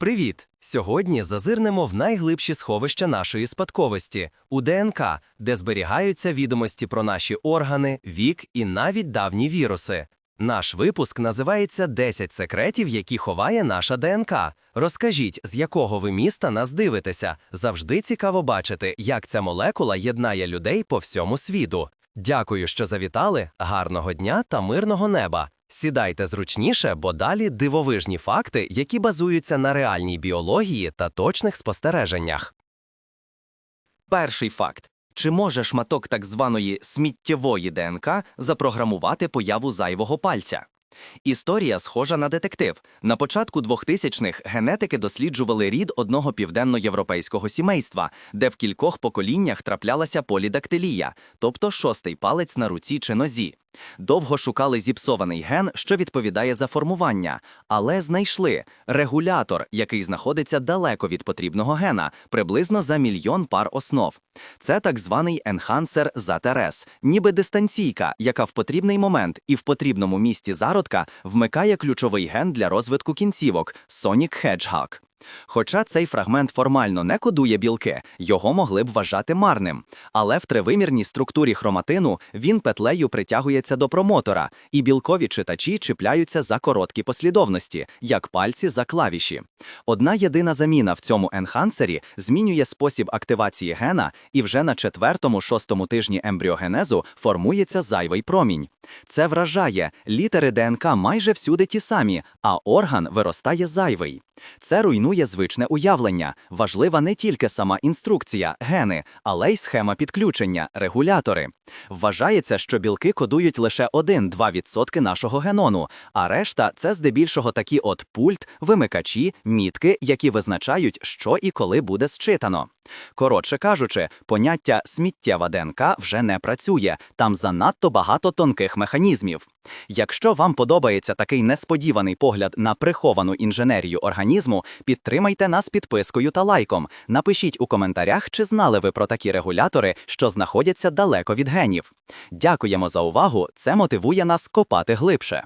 Привіт! Сьогодні зазирнемо в найглибші сховища нашої спадковості у ДНК, де зберігаються відомості про наші органи, вік і навіть давні віруси. Наш випуск називається «10 секретів, які ховає наша ДНК. Розкажіть, з якого ви міста нас дивитеся. Завжди цікаво бачити, як ця молекула єднає людей по всьому світу. Дякую, що завітали. Гарного дня та мирного неба. Сідайте зручніше, бо далі дивовижні факти, які базуються на реальній біології та точних спостереженнях. Перший факт. Чи може шматок так званої сміттєвої ДНК запрограмувати появу зайвого пальця? Історія схожа на детектив. На початку 2000-х генетики досліджували рід одного південноєвропейського сімейства, де в кількох поколіннях траплялася полідактилія, тобто шостий палець на руці чи нозі. Довго шукали зіпсований ген, що відповідає за формування, але знайшли регулятор, який знаходиться далеко від потрібного гена, приблизно за мільйон пар основ. Це так званий енхансер ZRS, ніби дистанційка, яка в потрібний момент і в потрібному місці зародка вмикає ключовий ген для розвитку кінцівок Sonic Hedgehog. Хоча цей фрагмент формально не кодує білки, його могли б вважати марним. Але в тривимірній структурі хроматину він петлею притягується до промотора, і білкові читачі чіпляються за короткі послідовності, як пальці за клавіші. Одна єдина заміна в цьому енхансері змінює спосіб активації гена, і вже на четвертому-шостому тижні ембріогенезу формується зайвий промінь. Це вражає, літери ДНК майже всюди ті самі, а орган виростає зайвий. Це руйнує звичне уявлення. Важлива не тільки сама інструкція, гени, але й схема підключення, регулятори. Вважається, що білки кодують лише 1-2% нашого генону, а решта це здебільшого такі от пульт, вимикачі, мітки, які визначають, що і коли буде зчитано. Коротше кажучи, поняття сміттєва ДНК вже не працює, там занадто багато тонких механізмів. Якщо вам подобається такий несподіваний погляд на приховану інженерію організму, підтримайте нас підпискою та лайком. Напишіть у коментарях, чи знали ви про такі регулятори, що знаходяться далеко від генів. Дякуємо за увагу, це мотивує нас копати глибше.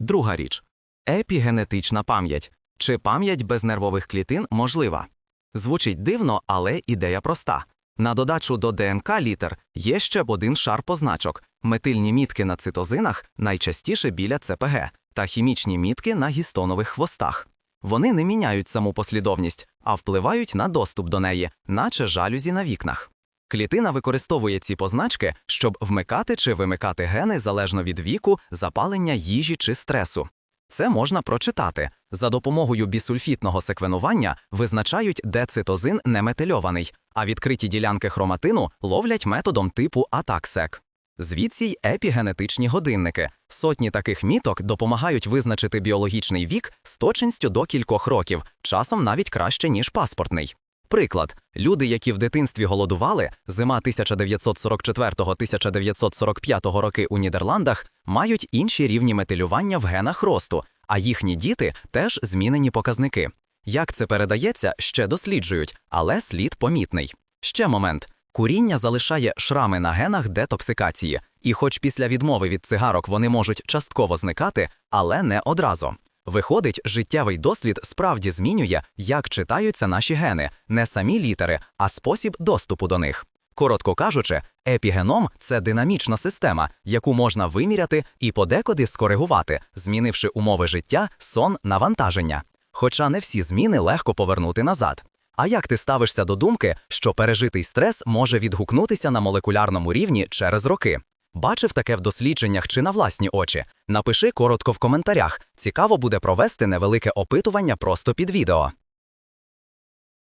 Друга річ епігенетична пам'ять чи пам'ять без нервових клітин можлива. Звучить дивно, але ідея проста. На додачу до ДНК літер є ще один шар позначок метильні мітки на цитозинах, найчастіше біля ЦПГ, та хімічні мітки на гістонових хвостах. Вони не міняють саму послідовність, а впливають на доступ до неї, наче жалюзі на вікнах. Клітина використовує ці позначки, щоб вмикати чи вимикати гени залежно від віку, запалення їжі чи стресу. Це можна прочитати. За допомогою бісульфітного секвенування визначають, де цитозин не метильований, а відкриті ділянки хроматину ловлять методом типу ATAC-SEC. Звідси й епігенетичні годинники. Сотні таких міток допомагають визначити біологічний вік з точністю до кількох років, часом навіть краще, ніж паспортний. Приклад: люди, які в дитинстві голодували, зима 1944-1945 роки у Нідерландах, мають інші рівні метилювання в генах росту, а їхні діти теж змінені показники. Як це передається, ще досліджують, але слід помітний. Ще момент. Куріння залишає шрами на генах детоксикації, і хоч після відмови від цигарок вони можуть частково зникати, але не одразу. Виходить, життєвий досвід справді змінює, як читаються наші гени, не самі літери, а спосіб доступу до них. Коротко кажучи, епігеном це динамічна система, яку можна виміряти і подекуди скоригувати, змінивши умови життя, сон, навантаження. Хоча не всі зміни легко повернути назад. А як ти ставишся до думки, що пережитий стрес може відгукнутися на молекулярному рівні через роки? Бачив таке в дослідженнях чи на власні очі? Напиши коротко в коментарях. Цікаво буде провести невелике опитування просто під відео.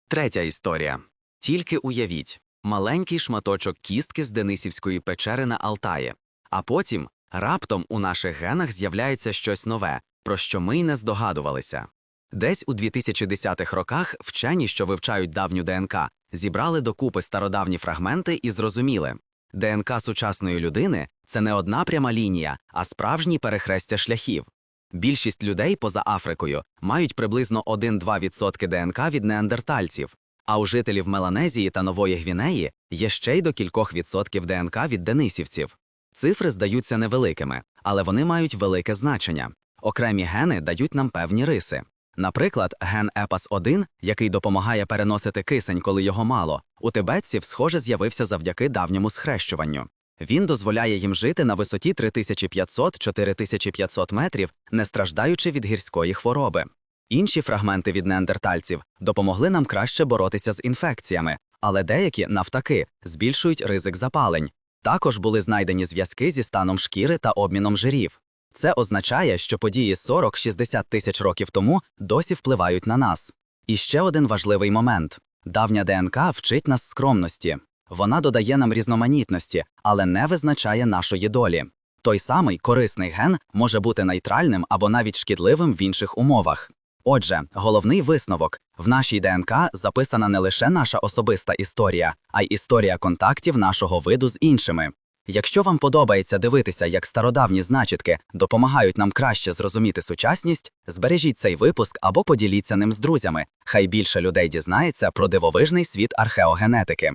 Третя історія. Тільки уявіть маленький шматочок кістки з Денисівської печери на Алтаї. А потім раптом у наших генах з'являється щось нове, про що ми й не здогадувалися. Десь у 2010-х роках вчені, що вивчають давню ДНК, зібрали докупи стародавні фрагменти і зрозуміли, ДНК сучасної людини це не одна пряма лінія, а справжні перехрестя шляхів. Більшість людей поза Африкою мають приблизно 1-2% ДНК від неандертальців, а у жителів Меланезії та Нової Гвінеї є ще й до кількох відсотків ДНК від денисівців. Цифри здаються невеликими, але вони мають велике значення. Окремі гени дають нам певні риси. Наприклад, ген ЕПАС-1, який допомагає переносити кисень, коли його мало, у тибетців, схоже, з'явився завдяки давньому схрещуванню. Він дозволяє їм жити на висоті 3500-4500 метрів, не страждаючи від гірської хвороби. Інші фрагменти від неандертальців допомогли нам краще боротися з інфекціями, але деякі, навтаки, збільшують ризик запалень. Також були знайдені зв'язки зі станом шкіри та обміном жирів. Це означає, що події 40-60 тисяч років тому досі впливають на нас. І ще один важливий момент: давня ДНК вчить нас скромності. Вона додає нам різноманітності, але не визначає нашої долі. Той самий корисний ген може бути нейтральним або навіть шкідливим в інших умовах. Отже, головний висновок в нашій ДНК записана не лише наша особиста історія, а й історія контактів нашого виду з іншими. Якщо вам подобається дивитися, як стародавні значитки допомагають нам краще зрозуміти сучасність, збережіть цей випуск або поділіться ним з друзями. Хай більше людей дізнається про дивовижний світ археогенетики.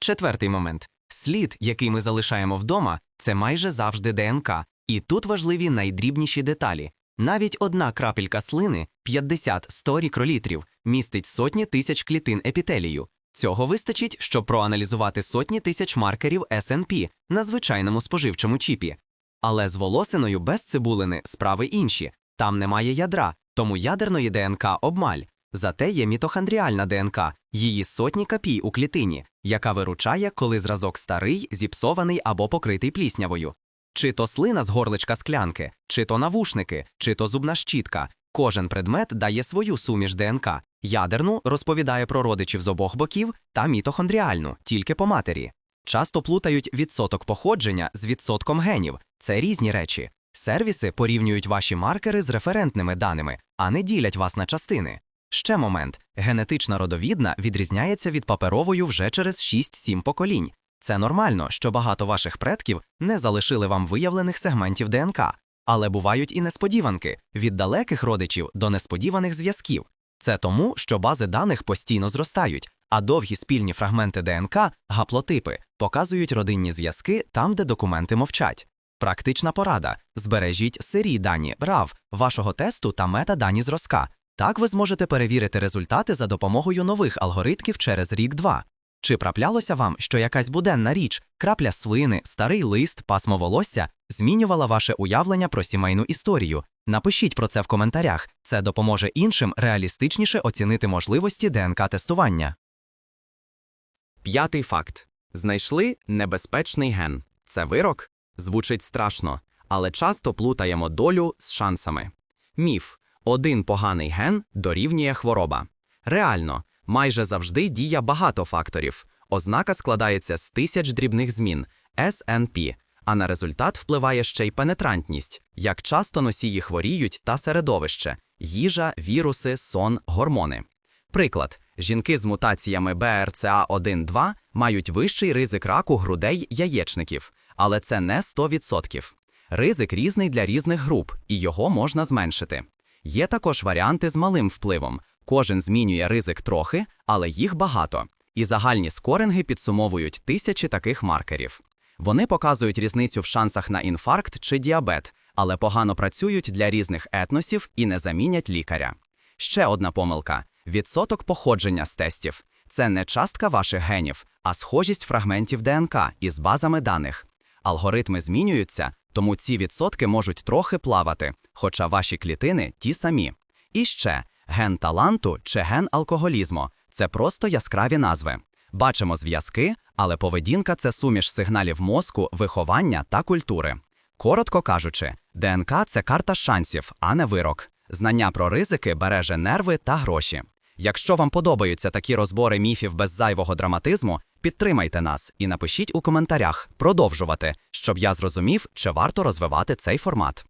Четвертий момент. Слід, який ми залишаємо вдома, це майже завжди ДНК. І тут важливі найдрібніші деталі. Навіть одна крапелька слини 50-100 рікролітрів містить сотні тисяч клітин епітелію. Цього вистачить, щоб проаналізувати сотні тисяч маркерів SNP на звичайному споживчому чіпі. Але з волосиною без цибулини справи інші. Там немає ядра, тому ядерної ДНК обмаль. Зате є мітохондріальна ДНК, її сотні копій у клітині, яка виручає, коли зразок старий, зіпсований або покритий пліснявою. Чи то слина з горличка склянки, чи то навушники, чи то зубна щітка. Кожен предмет дає свою суміш ДНК. Ядерну розповідає про родичів з обох боків та мітохондріальну, тільки по матері. Часто плутають відсоток походження з відсотком генів. Це різні речі. Сервіси порівнюють ваші маркери з референтними даними, а не ділять вас на частини. Ще момент: генетична родовідна відрізняється від паперової вже через 6-7 поколінь. Це нормально, що багато ваших предків не залишили вам виявлених сегментів ДНК, але бувають і несподіванки від далеких родичів до несподіваних зв'язків. Це тому, що бази даних постійно зростають, а довгі спільні фрагменти ДНК, гаплотипи, показують родинні зв'язки там, де документи мовчать. Практична порада: збережіть сирі дані RAV вашого тесту та метадані зразка. Так ви зможете перевірити результати за допомогою нових алгоритмів через рік-два. Чи траплялося вам, що якась буденна річ, крапля свини, старий лист, пасмо волосся змінювала ваше уявлення про сімейну історію? Напишіть про це в коментарях. Це допоможе іншим реалістичніше оцінити можливості ДНК-тестування. П'ятий факт: знайшли небезпечний ген. Це вирок? Звучить страшно, але часто плутаємо долю з шансами. Міф: один поганий ген дорівнює хвороба. Реально, майже завжди діє багато факторів. Ознака складається з тисяч дрібних змін SNP, а на результат впливає ще й пенетрантність, як часто носії хворіють та середовище, їжа, віруси, сон, гормони. Приклад: жінки з мутаціями BRCA1-2 мають вищий ризик раку грудей яєчників, але це не 100%. Ризик різний для різних груп, і його можна зменшити. Є також варіанти з малим впливом. Кожен змінює ризик трохи, але їх багато. І загальні скоринги підсумовують тисячі таких маркерів. Вони показують різницю в шансах на інфаркт чи діабет, але погано працюють для різних етносів і не замінять лікаря. Ще одна помилка: відсоток походження з тестів. Це не частка ваших генів, а схожість фрагментів ДНК із базами даних. Алгоритми змінюються, тому ці відсотки можуть трохи плавати, хоча ваші клітини ті самі. І ще ген таланту чи ген алкоголізму це просто яскраві назви. Бачимо зв'язки, але поведінка це суміш сигналів мозку, виховання та культури. Коротко кажучи, ДНК це карта шансів, а не вирок. Знання про ризики береже нерви та гроші. Якщо вам подобаються такі розбори міфів без зайвого драматизму, підтримайте нас і напишіть у коментарях продовжувати, щоб я зрозумів, чи варто розвивати цей формат.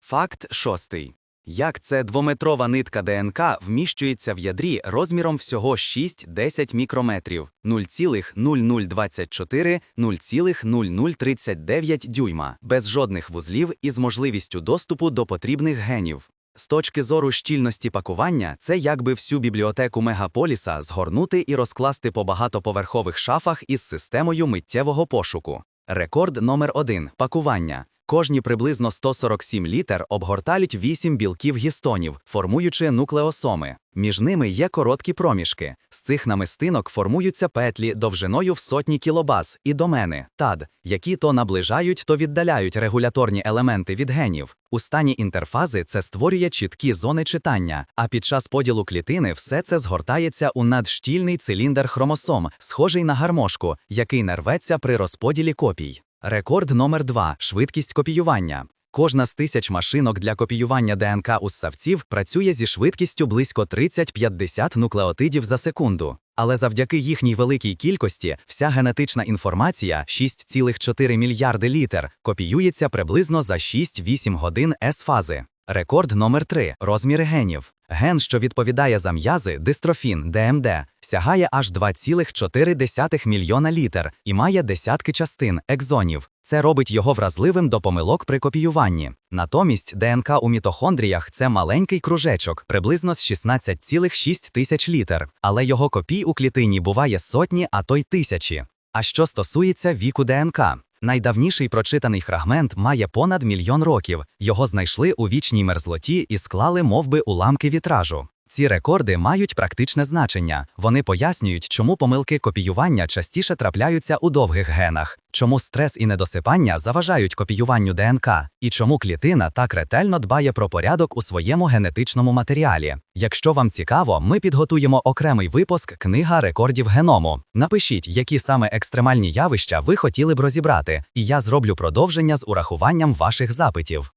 Факт шостий. Як це двометрова нитка ДНК вміщується в ядрі розміром всього 6-10 мікрометрів 0,0024-0,0039 дюйма, без жодних вузлів і з можливістю доступу до потрібних генів. З точки зору щільності пакування, це якби всю бібліотеку мегаполіса згорнути і розкласти по багатоповерхових шафах із системою миттєвого пошуку. Рекорд номер 1 пакування. Кожні приблизно 147 літер обгортають 8 білків гістонів, формуючи нуклеосоми. Між ними є короткі проміжки. З цих намистинок формуються петлі довжиною в сотні кілобаз і домени, тад, які то наближають, то віддаляють регуляторні елементи від генів. У стані інтерфази це створює чіткі зони читання, а під час поділу клітини все це згортається у надштільний циліндр хромосом, схожий на гармошку, який не рветься при розподілі копій. Рекорд номер 2 швидкість копіювання. Кожна з тисяч машинок для копіювання ДНК у ссавців працює зі швидкістю близько 30-50 нуклеотидів за секунду. Але завдяки їхній великій кількості вся генетична інформація 6,4 мільярди літер копіюється приблизно за 6-8 годин С-фази. Рекорд номер 3 розміри генів. Ген, що відповідає за м'язи, дистрофін ДМД, сягає аж 2,4 мільйона літер і має десятки частин екзонів. Це робить його вразливим до помилок при копіюванні. Натомість ДНК у мітохондріях це маленький кружечок, приблизно з 16,6 тисяч літер, але його копій у клітині буває сотні, а то й тисячі. А що стосується віку ДНК, найдавніший прочитаний фрагмент має понад мільйон років. Його знайшли у вічній мерзлоті і склали мовби уламки вітражу. Ці рекорди мають практичне значення. Вони пояснюють, чому помилки копіювання частіше трапляються у довгих генах, чому стрес і недосипання заважають копіюванню ДНК, і чому клітина так ретельно дбає про порядок у своєму генетичному матеріалі. Якщо вам цікаво, ми підготуємо окремий випуск Книга рекордів геному. Напишіть, які саме екстремальні явища ви хотіли б розібрати, і я зроблю продовження з урахуванням ваших запитів.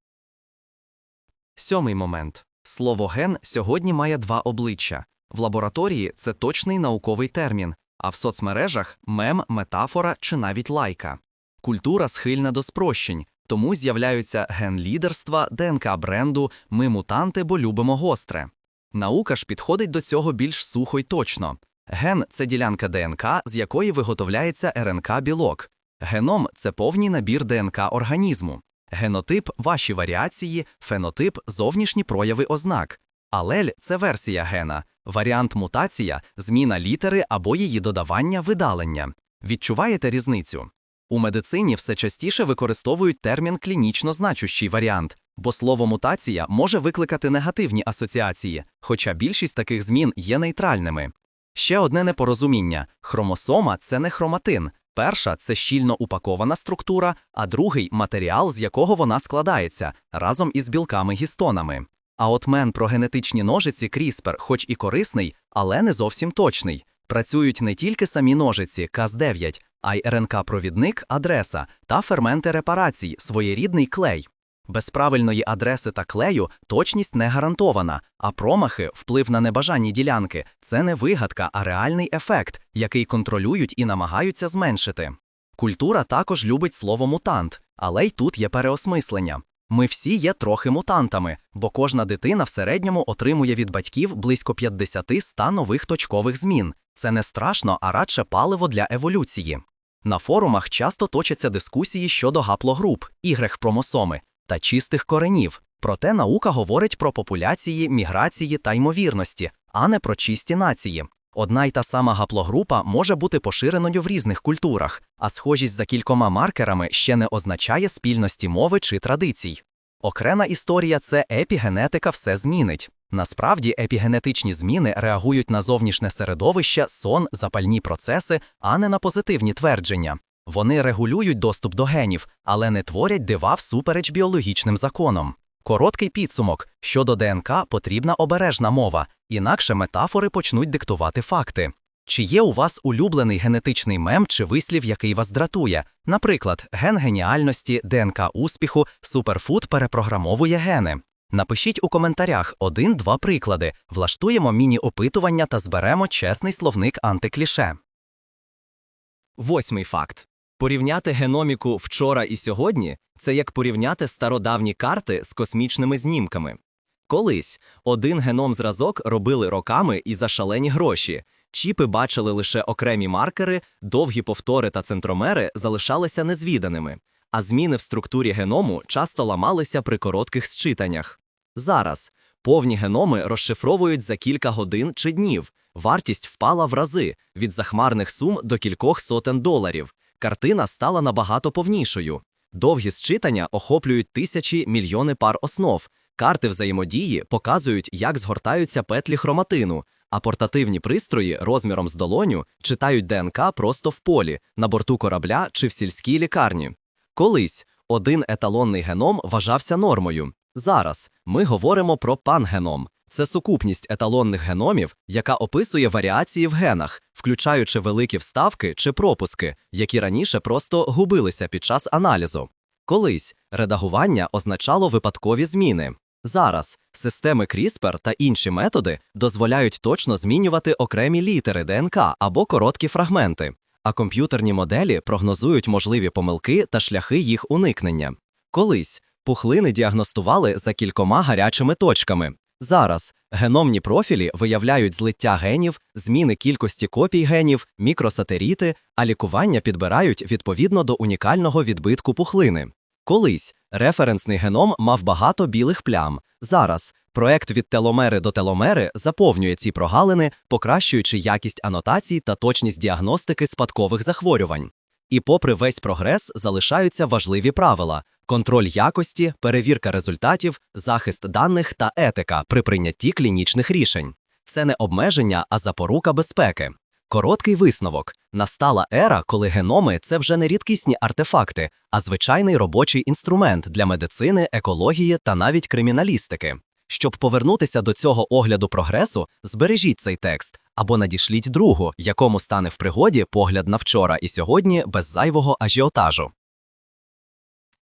Сьомий момент. Слово ген сьогодні має два обличчя. В лабораторії це точний науковий термін, а в соцмережах мем, метафора чи навіть лайка. Культура схильна до спрощень, тому з'являються ген лідерства, ДНК бренду, ми мутанти, бо любимо гостре. Наука ж підходить до цього більш сухо й точно. Ген це ділянка ДНК, з якої виготовляється РНК білок. Геном це повний набір ДНК організму. Генотип ваші варіації, фенотип зовнішні прояви ознак. Алель це версія гена, варіант мутація, зміна літери або її додавання, видалення. Відчуваєте різницю? У медицині все частіше використовують термін клінічно значущий варіант, бо слово мутація може викликати негативні асоціації, хоча більшість таких змін є нейтральними. Ще одне непорозуміння: хромосома це не хроматин. Перша це щільно упакована структура, а другий матеріал, з якого вона складається, разом із білками-гістонами. А от мен про генетичні ножиці CRISPR, хоч і корисний, але не зовсім точний. Працюють не тільки самі ножиці Cas9, а й РНК-провідник, адреса та ферменти репарацій, своєрідний клей. Без правильної адреси та клею точність не гарантована, а промахи, вплив на небажані ділянки це не вигадка, а реальний ефект, який контролюють і намагаються зменшити. Культура також любить слово мутант, але й тут є переосмислення. Ми всі є трохи мутантами, бо кожна дитина в середньому отримує від батьків близько 50-100 нових точкових змін. Це не страшно, а радше паливо для еволюції. На форумах часто точаться дискусії щодо гаплогруп, ігрех-промосоми та чистих коренів. Проте наука говорить про популяції, міграції та ймовірності, а не про чисті нації. Одна й та сама гаплогрупа може бути поширеною в різних культурах, а схожість за кількома маркерами ще не означає спільності мови чи традицій. Окрема історія це епігенетика все змінить. Насправді епігенетичні зміни реагують на зовнішнє середовище, сон, запальні процеси, а не на позитивні твердження. Вони регулюють доступ до генів, але не творять дива всупереч біологічним законам. Короткий підсумок щодо ДНК потрібна обережна мова, інакше метафори почнуть диктувати факти. Чи є у вас улюблений генетичний мем чи вислів, який вас дратує? Наприклад, ген геніальності, ДНК успіху, суперфуд перепрограмовує гени. Напишіть у коментарях один-два приклади, влаштуємо міні-опитування та зберемо чесний словник антикліше. Восьмий факт. Порівняти геноміку вчора і сьогодні це як порівняти стародавні карти з космічними знімками. Колись один геном зразок робили роками і за шалені гроші. Чіпи бачили лише окремі маркери, довгі повтори та центромери залишалися незвіданими, а зміни в структурі геному часто ламалися при коротких зчитаннях. Зараз повні геноми розшифровують за кілька годин чи днів. Вартість впала в рази від захмарних сум до кількох сотень доларів. Картина стала набагато повнішою. Довгі зчитання охоплюють тисячі мільйони пар основ. Карти взаємодії показують, як згортаються петлі хроматину, а портативні пристрої розміром з долоню читають ДНК просто в полі, на борту корабля чи в сільській лікарні. Колись один еталонний геном вважався нормою. Зараз ми говоримо про пангеном. Це сукупність еталонних геномів, яка описує варіації в генах, включаючи великі вставки чи пропуски, які раніше просто губилися під час аналізу. Колись редагування означало випадкові зміни. Зараз системи CRISPR та інші методи дозволяють точно змінювати окремі літери ДНК або короткі фрагменти, а комп'ютерні моделі прогнозують можливі помилки та шляхи їх уникнення. Колись пухлини діагностували за кількома гарячими точками. Зараз геномні профілі виявляють злиття генів, зміни кількості копій генів, мікросателіти, а лікування підбирають відповідно до унікального відбитку пухлини. Колись референсний геном мав багато білих плям. Зараз проект від теломери до теломери заповнює ці прогалини, покращуючи якість анотацій та точність діагностики спадкових захворювань. І попри весь прогрес залишаються важливі правила: контроль якості, перевірка результатів, захист даних та етика при прийнятті клінічних рішень. Це не обмеження, а запорука безпеки. Короткий висновок: настала ера, коли геноми це вже не рідкісні артефакти, а звичайний робочий інструмент для медицини, екології та навіть криміналістики. Щоб повернутися до цього огляду прогресу, збережіть цей текст або надішліть другу, якому стане в пригоді погляд на вчора і сьогодні без зайвого ажіотажу.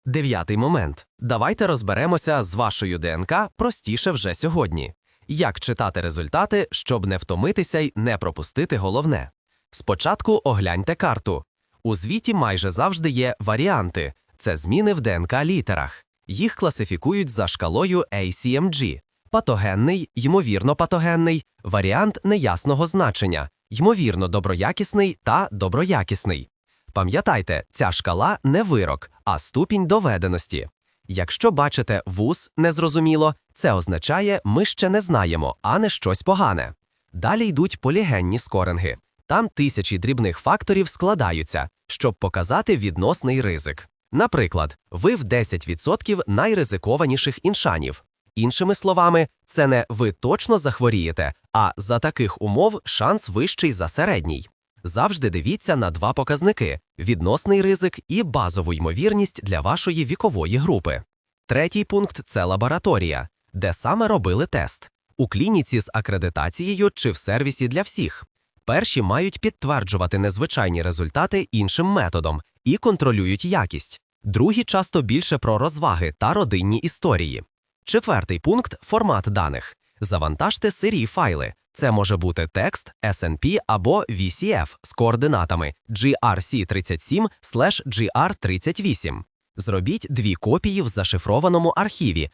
Дев'ятий момент. Давайте розберемося з вашою ДНК простіше вже сьогодні. Як читати результати, щоб не втомитися й не пропустити головне. Спочатку огляньте карту. У звіті майже завжди є варіанти це зміни в ДНК літерах. Їх класифікують за шкалою ACMG. Патогенний, ймовірно патогенний, варіант неясного значення, ймовірно доброякісний та доброякісний. Пам'ятайте, ця шкала не вирок, а ступінь доведеності. Якщо бачите вуз незрозуміло, це означає, ми ще не знаємо, а не щось погане. Далі йдуть полігенні скоринги. Там тисячі дрібних факторів складаються, щоб показати відносний ризик. Наприклад, ви в 10% найризикованіших іншанів. Іншими словами, це не ви точно захворієте, а за таких умов шанс вищий за середній. Завжди дивіться на два показники: відносний ризик і базову ймовірність для вашої вікової групи. Третій пункт це лабораторія, де саме робили тест у клініці з акредитацією чи в сервісі для всіх. Перші мають підтверджувати незвичайні результати іншим методом і контролюють якість. Другі часто більше про розваги та родинні історії. Четвертий пункт формат даних. Завантажте сирі файли. Це може бути текст, SNP або VCF з координатами GRC37 GR38. Зробіть дві копії в зашифрованому архіві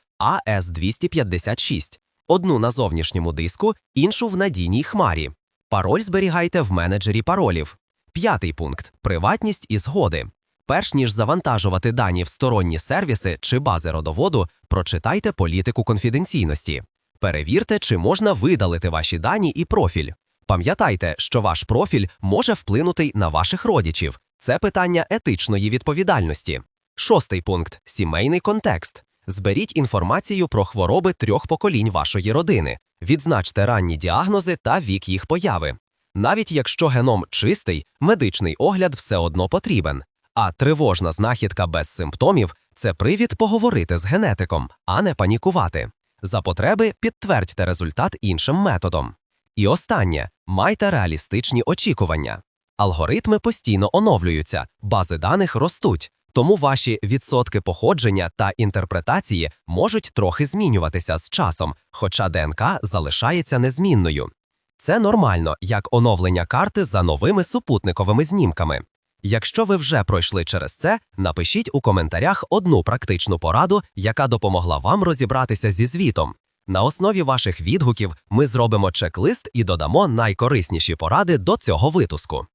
AS256, одну на зовнішньому диску, іншу в надійній хмарі. Пароль зберігайте в менеджері паролів. П'ятий пункт приватність і згоди. Перш ніж завантажувати дані в сторонні сервіси чи бази родоводу, прочитайте політику конфіденційності. Перевірте, чи можна видалити ваші дані і профіль. Пам'ятайте, що ваш профіль може вплинути на ваших родичів. Це питання етичної відповідальності. Шостий пункт сімейний контекст. Зберіть інформацію про хвороби трьох поколінь вашої родини, відзначте ранні діагнози та вік їх появи. Навіть якщо геном чистий, медичний огляд все одно потрібен. А тривожна знахідка без симптомів це привід поговорити з генетиком, а не панікувати. За потреби підтвердьте результат іншим методом. І останнє майте реалістичні очікування. Алгоритми постійно оновлюються, бази даних ростуть, тому ваші відсотки походження та інтерпретації можуть трохи змінюватися з часом, хоча ДНК залишається незмінною. Це нормально, як оновлення карти за новими супутниковими знімками. Якщо ви вже пройшли через це, напишіть у коментарях одну практичну пораду, яка допомогла вам розібратися зі звітом. На основі ваших відгуків ми зробимо чек-лист і додамо найкорисніші поради до цього випуску.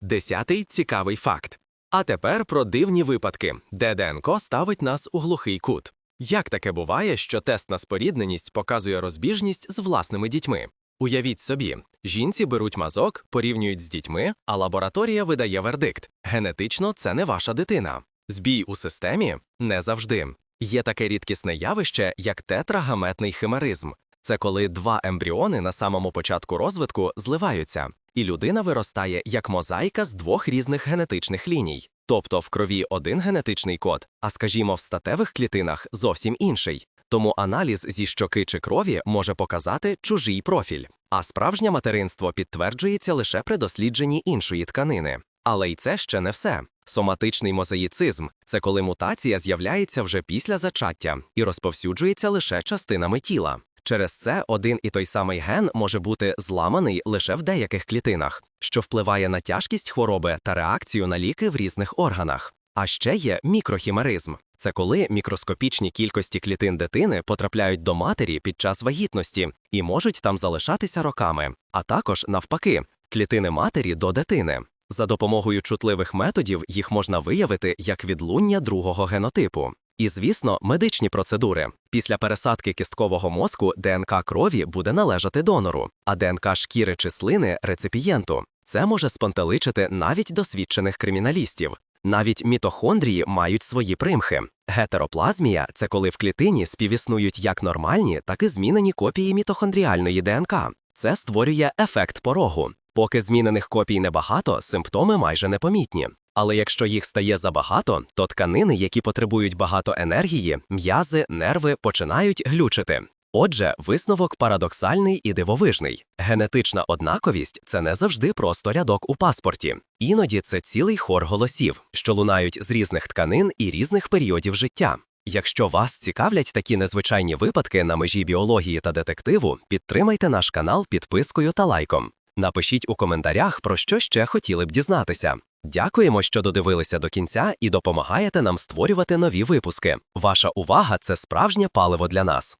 Десятий цікавий факт. А тепер про дивні випадки, де ДНК ставить нас у глухий кут. Як таке буває, що тест на спорідненість показує розбіжність з власними дітьми? Уявіть собі, жінці беруть мазок, порівнюють з дітьми, а лабораторія видає вердикт: генетично це не ваша дитина. Збій у системі не завжди. Є таке рідкісне явище, як тетрагаметний химеризм. Це коли два ембріони на самому початку розвитку зливаються, і людина виростає як мозаїка з двох різних генетичних ліній. Тобто в крові один генетичний код, а скажімо, в статевих клітинах зовсім інший. Тому аналіз зі щоки чи крові може показати чужий профіль. А справжнє материнство підтверджується лише при дослідженні іншої тканини. Але й це ще не все. Соматичний мозаїцизм це коли мутація з'являється вже після зачаття і розповсюджується лише частинами тіла. Через це один і той самий ген може бути зламаний лише в деяких клітинах, що впливає на тяжкість хвороби та реакцію на ліки в різних органах. А ще є мікрохімеризм. Це коли мікроскопічні кількості клітин дитини потрапляють до матері під час вагітності і можуть там залишатися роками, а також навпаки, клітини матері до дитини. За допомогою чутливих методів їх можна виявити як відлуння другого генотипу. І, звісно, медичні процедури. Після пересадки кісткового мозку ДНК крові буде належати донору, а ДНК шкіри чи слини реципієнту. Це може спонтеличити навіть досвідчених криміналістів. Навіть мітохондрії мають свої примхи. Гетероплазмія це коли в клітині співіснують як нормальні, так і змінені копії мітохондріальної ДНК. Це створює ефект порогу. Поки змінених копій небагато, симптоми майже непомітні. Але якщо їх стає забагато, то тканини, які потребують багато енергії, м'язи, нерви починають глючити. Отже, висновок парадоксальний і дивовижний. Генетична однаковість це не завжди просто рядок у паспорті. Іноді це цілий хор голосів, що лунають з різних тканин і різних періодів життя. Якщо вас цікавлять такі незвичайні випадки на межі біології та детективу, підтримайте наш канал підпискою та лайком. Напишіть у коментарях, про що ще хотіли б дізнатися. Дякуємо, що додивилися до кінця і допомагаєте нам створювати нові випуски. Ваша увага це справжнє паливо для нас.